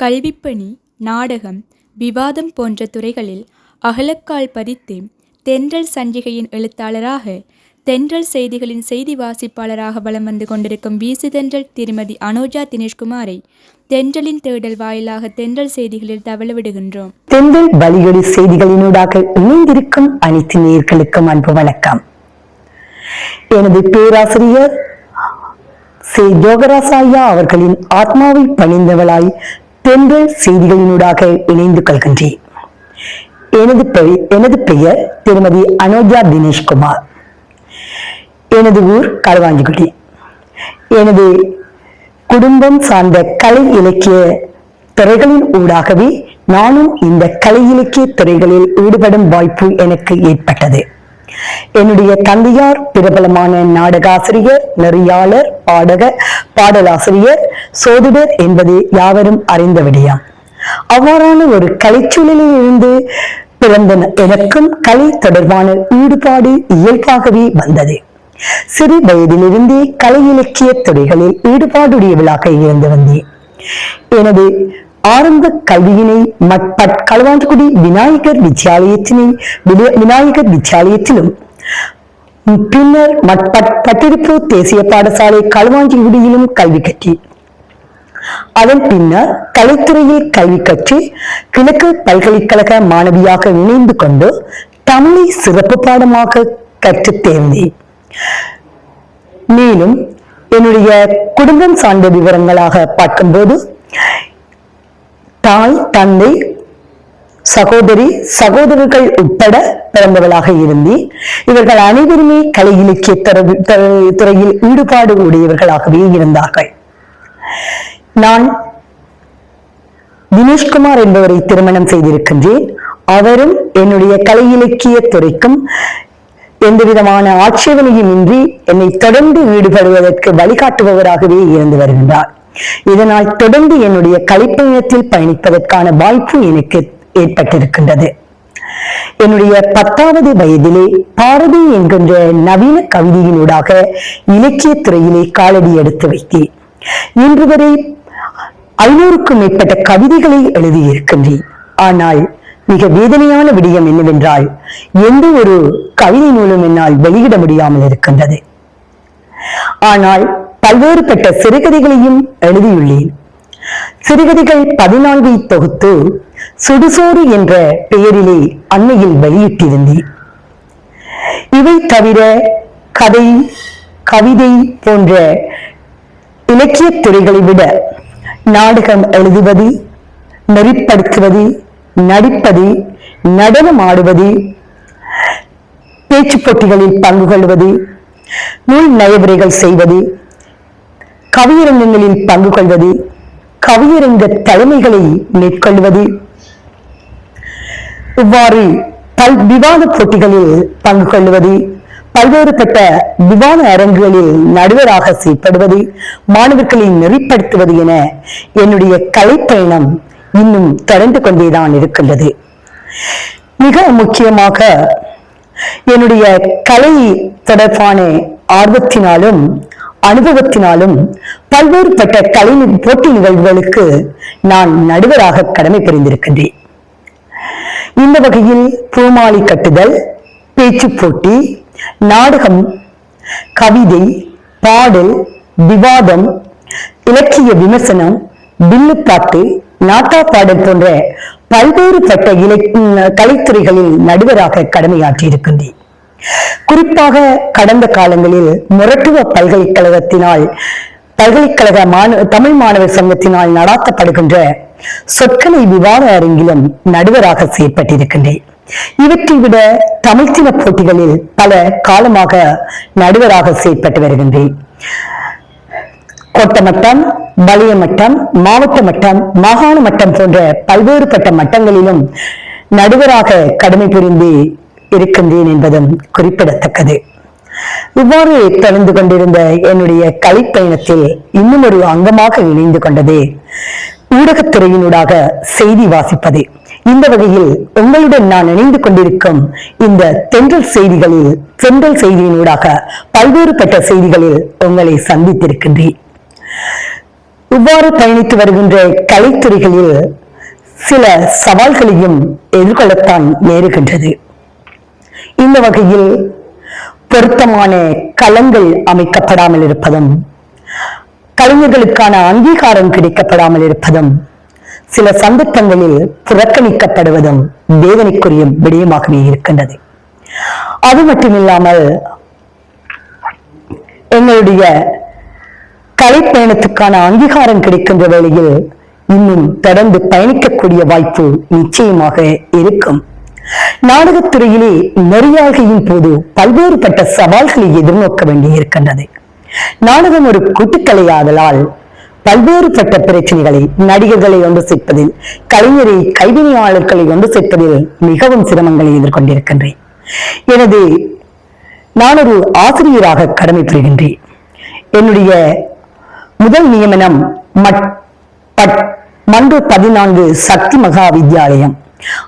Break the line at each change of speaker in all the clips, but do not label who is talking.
கல்விப்பணி நாடகம் விவாதம் போன்ற துறைகளில் அகலக்கால் பதித்து தென்றல் சஞ்சிகையின் எழுத்தாளராக தென்றல் செய்திகளின் செய்தி வாசிப்பாளராக வலம் வந்து கொண்டிருக்கும் வீசு தென்றல் திருமதி அனோஜா தினேஷ்குமாரை தென்றலின் தேடல் வாயிலாக தென்றல் செய்திகளில் தவளவிடுகின்றோம்
தென்றல் வழியொலி செய்திகளினூடாக இணைந்திருக்கும் அனைத்து நேர்களுக்கும் அன்பு வணக்கம். எனது பேராசிரியர் ஸ்ரீ ஜோகராசாயா அவர்களின் ஆத்மாவை பணிந்தவளாய் என்ற செய்திகளினூடாக இணைந்து கொள்கின்றேன். எனது பெயர் எனது பெயர் திருமதி அனோஜா தினேஷ்குமார். எனது ஊர் களுவாஞ்சிக்குடி எனது குடும்பம் சார்ந்த கலை இலக்கிய துறைகளின் ஊடாகவே நானும் இந்த கலை இலக்கிய துறைகளில் ஈடுபடும் வாய்ப்பு எனக்கு ஏற்பட்டது. என்னுடைய தந்தையார் பிரபலமான நாடகாசிரியர் நெறியாளர் பாடக பாடலாசிரியர் சோதிடர் என்பது யாவரும் அறிந்த விடயம் அவ்வாறான ஒரு கலைச்சூழலில் இருந்து பிறந்த எனக்கும் கலை தொடர்பான ஈடுபாடு இயல்பாகவே வந்தது. சிறு வயதிலிருந்தே கலை இலக்கிய துறைகளில் ஈடுபாடுடையவளாக இருந்து வந்தேன். எனது ஆரம்ப கல்வியினை மட்பட் களுவாஞ்சிக்குடி விநாயகர் வித்யாலயத்தினை விநாயகர் வித்யாலயத்திலும் பின்னர் மட்பட் பட்டிருப்பு தேசிய பாடசாலை களுவாஞ்சிக்குடியிலும் கல்வி கற்றி அதன் பின்னர் கலைத்துறையில் கல்வி கற்று கிழக்கு பல்கலைக்கழக மாணவியாக இணைந்து கொண்டு தமிழை சிறப்பு பாடமாக கற்றுத் தேர்ந்தேன். மேலும் என்னுடைய குடும்பம் சார்ந்த விவரங்களாக பார்க்கும்போது தாய் தந்தை சகோதரி சகோதரர்கள் உட்பட பிறந்தவளாக இருந்தேன் இவர்கள் அனைவருமே கலை இலக்கிய துறையில் ஈடுபாடு உடையவர்களாகவே இருந்தார்கள். நான் தினேஷ்குமார் என்பவரை திருமணம் செய்திருக்கின்றேன். அவரும் என்னுடைய கலை இலக்கிய துறைக்கும் எந்த விதமான ஆட்சேபனையும் இன்றி என்னை தொடர்ந்து ஈடுபடுவதற்கு வழிகாட்டுபவராகவே இருந்து வருகின்றார். இதனால் தொடர்ந்து என்னுடைய கலைப்பயணத்தில் பயணிப்பதற்கான வாய்ப்பு எனக்கு ஏற்பட்டிருக்கின்றது. என்னுடைய பத்தாவது வயதிலே பாரதி என்கின்ற நவீன கவிதையினூடாக இலக்கிய துறையிலே காலடி எடுத்து வைத்தேன். இன்று வரை ஐநூறுக்கும் மேற்பட்ட கவிதைகளை எழுதியிருக்கின்றேன். ஆனால் மிக வேதனையான விடயம் என்னவென்றால் எந்த ஒரு கவிதை நூலும் என்னால் வெளியிட முடியாமல் இருக்கின்றது. ஆனால் பல்வேறு பட்ட சிறுகதைகளையும் எழுதியுள்ளேன். சிறுகதைகள் பதினான்கை தொகுத்து சுடுசோறு என்ற பெயரிலே அண்மையில் வெளியிட்டிருந்தேன். இவை தவிர கதை கவிதை போன்ற இலக்கியத் துறைகளை விட நாடகம் எழுதுவது நெறிப்படுத்துவது நடிப்பது நடனம் ஆடுவது பேச்சு போட்டிகளில் பங்கு கொள்வது நூல் நயவுரைகள் செய்வது கவியரங்கங்களில் பங்கு கொள்வது கவியரங்க தலைமைகளை மேற்கொள்வது. இவ்வாறு பல் விவாத போட்டிகளில் பங்கு கொள்வது பல்வேறுபட்ட விவாத அரங்குகளில் நடுவராக செயற்படுவது மாணவர்களை நெறிப்படுத்துவது என என்னுடைய கலைப்பயணம் இன்னும் தொடர்ந்து கொண்டேதான் இருக்கின்றது. மிக முக்கியமாக என்னுடைய கலை தொடர்பான ஆர்வத்தினாலும் அனுபவத்தினாலும் பல்வேறுபட்ட கலை போட்டி நிகழ்வுகளுக்கு நான் நடுவராக கடமை புரிந்திருக்கின்றேன். இந்த வகையில் பூமாளி கட்டுதல் பேச்சு போட்டி நாடகம் கவிதை பாடல் விவாதம் இலக்கிய விமர்சனம் வில்லுப்பாட்டு நாட்டா பாடல் போன்ற பல்வேறுபட்ட இலை கலைத்துறைகளில் நடுவராக கடமையாற்றியிருக்கின்றேன். குறிப்பாக கடந்த காலங்களில் முரட்டுவ பல்கலைக்கழகத்தினால் பல்கலைக்கழக மாண தமிழ் மாணவர் சங்கத்தினால் நடாத்தப்படுகின்ற சொற்கலை விவாத அரங்கிலும் நடுவராக செயற்பட்டிருக்கின்றேன் இவற்றை விட தமிழ்த்தின போட்டிகளில் பல காலமாக நடுவராக செயற்பட்டு வருகின்றேன். கோட்ட மட்டம் வலய மட்டம் மாவட்ட மட்டம் மாகாண மட்டம் போன்ற பல்வேறுபட்ட மட்டங்களிலும் நடுவராக கடமை புரிந்து இருக்கின்றேன் என்பதும் குறிப்பிடத்தக்கது. இவ்வாறு தொடர்ந்து கொண்டிருந்த என்னுடைய கலைப்பயணத்தில் இன்னும் ஒரு அங்கமாக இணைந்து கொண்டது ஊடகத்துறையினூடாக செய்தி வாசிப்பது. இந்த வகையில் உங்களுடன் நான் இணைந்து கொண்டிருக்கும் இந்த தென்றல் செய்திகளில் தென்றல் செய்தியினூடாக பல்வேறுபட்ட செய்திகளில் உங்களை சந்தித்திருக்கின்றேன். இவ்வாறு பயணித்து வருகின்ற கலைத்துறைகளில் சில சவால்களையும் எதிர்கொள்ளத்தான் நேருகின்றது. இந்த வகையில் பொருத்தமான களங்கள் அமைக்கப்படாமல் இருப்பதும் கலைஞர்களுக்கான அங்கீகாரம் கிடைக்கப்படாமல் இருப்பதும் சில சந்தர்ப்பங்களில் புறக்கணிக்கப்படுவதும் வேதனைக்குரிய விடயமாகவே இருக்கின்றது. அது மட்டுமில்லாமல் எங்களுடைய கலைப்பயணத்துக்கான அங்கீகாரம் கிடைக்கின்ற வேளையில் இன்னும் தொடர்ந்து பயணிக்கக்கூடிய வாய்ப்பு நிச்சயமாக இருக்கும். நாடகத்துறையிலே நெறியாழ்கையின் போது பல்வேறுபட்ட சவால்களை எதிர்நோக்க வேண்டியிருக்கின்றது. நாடகம் ஒரு கூட்டுக்கலையாதலால் பல்வேறுபட்ட பிரச்சனைகளை நடிகர்களை ஒன்று சேர்ப்பதில் கலைஞரை கைவினையாளர்களை ஒன்று சேர்ப்பதில் மிகவும் சிரமங்களை எதிர்கொண்டிருக்கின்றேன். எனது நான் ஒரு ஆசிரியராக கடமை புரிகின்றேன். என்னுடைய முதல் நியமனம் மட் மன்று பதினான்கு சக்தி மகா வித்யாலயம்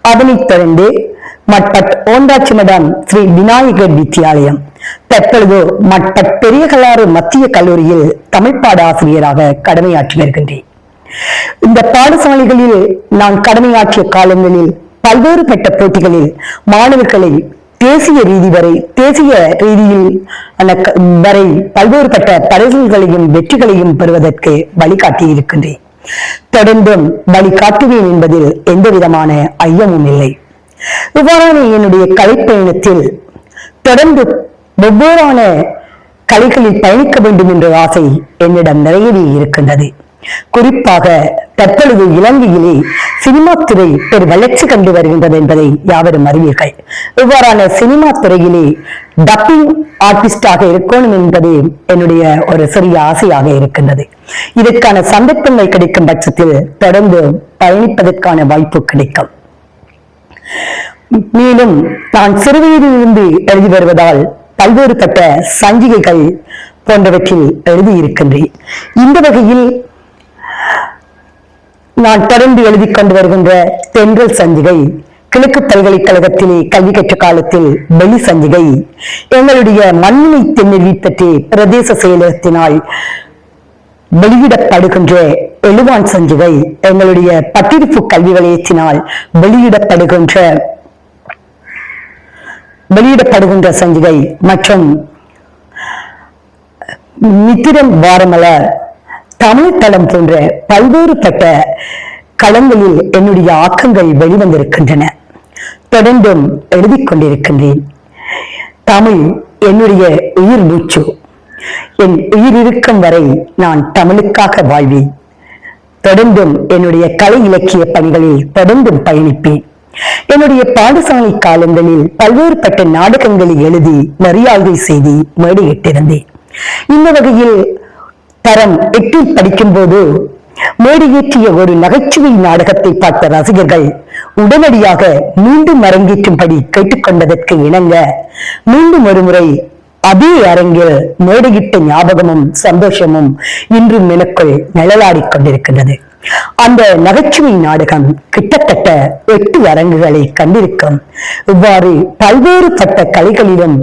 அதனைத் தொடர்ந்து மட்பட் ஓண்டாச்சிமடம் ஸ்ரீ விநாயகர் வித்யாலயம். தற்பொழுது மட்பட் பெரியகலாறு மத்திய கல்லூரியில் தமிழ் பாட ஆசிரியராக கடமையாற்றி வருகின்றேன். இந்த பாடசாலைகளில் நான் கடமையாற்றிய காலங்களில் பல்வேறுபட்ட போட்டிகளில் மாணவர்களை தேசிய ரீதி வரை தேசிய ரீதியில் ஆன க- வரை பல்வேறுபட்ட பரிசுகளையும் வெற்றிகளையும் பெறுவதற்கு வழிகாட்டி இருக்கின்றேன். தொடர்ந்தும் வழிகாட்டுவேன் என்பதில் எந்த விதமான ஐயமும் இல்லை. இவ்வாறான என்னுடைய கலைப்பயணத்தில் தொடர்ந்து வெவ்வேறான கலைகளில் பயணிக்க வேண்டும் என்ற ஆசை என்னிடம் நிறையவே இருக்கின்றது. குறிப்பாக தற்பொழுது இலங்கையிலே சினிமா துறை பெரு வளர்ச்சி கண்டு வருகின்றது என்பதை யாவரும் அறிவீர்கள். இவ்வாறான சினிமா துறையிலே டப்பிங் ஆர்டிஸ்டாக இருக்கணும் என்பது என்னுடைய ஒரு சிறிய ஆசையாக இருக்கின்றது. இதற்கான சந்தர்ப்பங்கள் கிடைக்கும் பட்சத்தில் தொடர்ந்து பயணிப்பதற்கான வாய்ப்பு கிடைக்கும். மேலும் நான் சிறுவயதிலிருந்து எழுதி வருவதால் பல்வேறு கட்ட சஞ்சிகைகள் போன்றவற்றில் எழுதியிருக்கின்றேன் இந்த வகையில் நான் தொடர்ந்து எழுதி கொண்டு வருகின்ற தென்றல் சஞ்சிகை கிழக்கு பல்கலைக்கழகத்திலே கல்வி கற்ற காலத்தில் வெளி சஞ்சிகை எங்களுடைய மண்ணினை தென்னெறி பற்றி பிரதேச செயலகத்தினால் வெளியிடப்படுகின்ற எழுவான் சஞ்சிகை எங்களுடைய பத்திருப்பு கல்வி வலயத்தினால் வெளியிடப்படுகின்ற வெளியிடப்படுகின்ற சஞ்சிகை மற்றும் மித்திரன் வாரமலர் தமிழ் தளம் போன்ற பல்வேறுபட்ட களங்களில் என்னுடைய ஆக்கங்கள் வெளிவந்திருக்கின்றன. தொடர்ந்தும் எழுதிக் கொண்டிருக்கின்றேன். தமிழ் என்னுடைய உயிர் மூச்சு. என் உயிர் இருக்கும் வரை நான் தமிழுக்காக வாழ்வேன். தொடர்ந்தும் என்னுடைய கலை இலக்கிய பணிகளில் தொடர்ந்தும் பயணிப்பேன். என்னுடைய பாடசாலை காலங்களில் பல்வேறுபட்ட நாடகங்களை எழுதி மரியாதை செய்து மேடையிட்டிருந்தேன். இந்த வகையில் தரம் எட்டில் படிக்கும்போது மேடையேற்றிய ஒரு நகைச்சுவை நாடகத்தை பார்த்த ரசிகர்கள் உடனடியாக மீண்டும் அரங்கேற்றும்படி கேட்டுக்கொண்டதற்கு இணங்க மீண்டும் ஒருமுறை அதே அரங்கில் மேடையிட்ட ஞாபகமும் சந்தோஷமும் இன்றும் எனக்குள் நிழலாடிக் கொண்டிருக்கின்றது. அந்த நகைச்சுவை நாடகம் கிட்டத்தட்ட எட்டு அரங்குகளை கண்டிருக்கும். இவ்வாறு பல்வேறுபட்ட கலைகளிலும்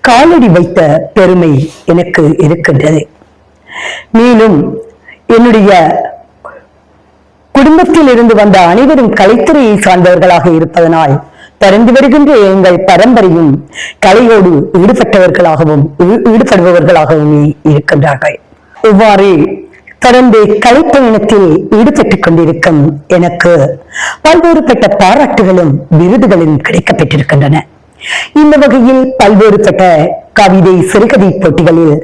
காலடி வைத்த பெருமை எனக்கு இருக்கின்றது. மேலும் என்னுடைய குடும்பத்தில் இருந்து வந்த அனைவரும் கலைத்துறையை சார்ந்தவர்களாக இருப்பதனால் தொடர்ந்து வருகின்ற எங்கள் பரம்பரையும் கலையோடு ஈடுபட்டவர்களாகவும் ஈடுபடுபவர்களாகவுமே இருக்கின்றார்கள். இவ்வாறு தொடர்ந்து கலைப்பயணத்தில் ஈடுபட்டுக் கொண்டிருக்கும் எனக்கு பல்வேறுபட்ட பாராட்டுகளும் விருதுகளும் கிடைக்கப்பட்டிருக்கின்றன. இந்த வகையில் பல்வேறுபட்ட கவிதை சிறுகதை போட்டிகளில்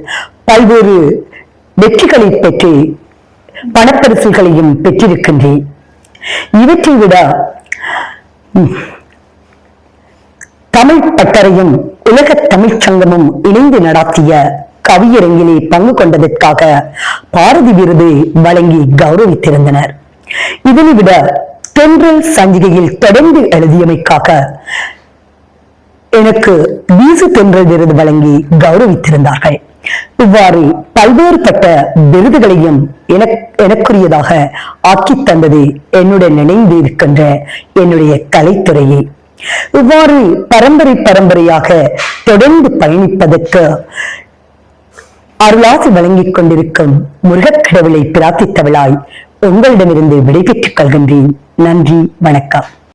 பல்வேறு வெற்றிகளை பெற்று பணப்பரிசுகளையும் பெற்றிருக்கின்றேன். இவற்றை விட தமிழ் பட்டறையும் உலக தமிழ்ச் சங்கமும் இணைந்து நடத்திய கவியரங்கிலே பங்கு கொண்டதற்காக பாரதி விருது வழங்கி கௌரவித்திருந்தனர். இதனை விட தென்றல் சஞ்சிகையில் தொடர்ந்து எழுதியமைக்காக எனக்கு வீசு தென்றல் விருது வழங்கி கௌரவித்திருந்தார்கள். இவ்வாறு பல்வேறுபட்ட விருதுகளையும் எனக்- எனக்குரியதாக ஆக்கித் தந்தது என்னுடன் நினைந்து இருக்கின்ற என்னுடைய கலைத்துறையை. இவ்வாறு பரம்பரை பரம்பரையாக தொடர்ந்து பயணிப்பதற்கு அருளாசி வழங்கிக் கொண்டிருக்கும் முருகக்கடவுளை பிரார்த்தித்தவளாய் உங்களிடமிருந்து விடைபெற்றுக் கொள்கின்றேன். நன்றி வணக்கம்.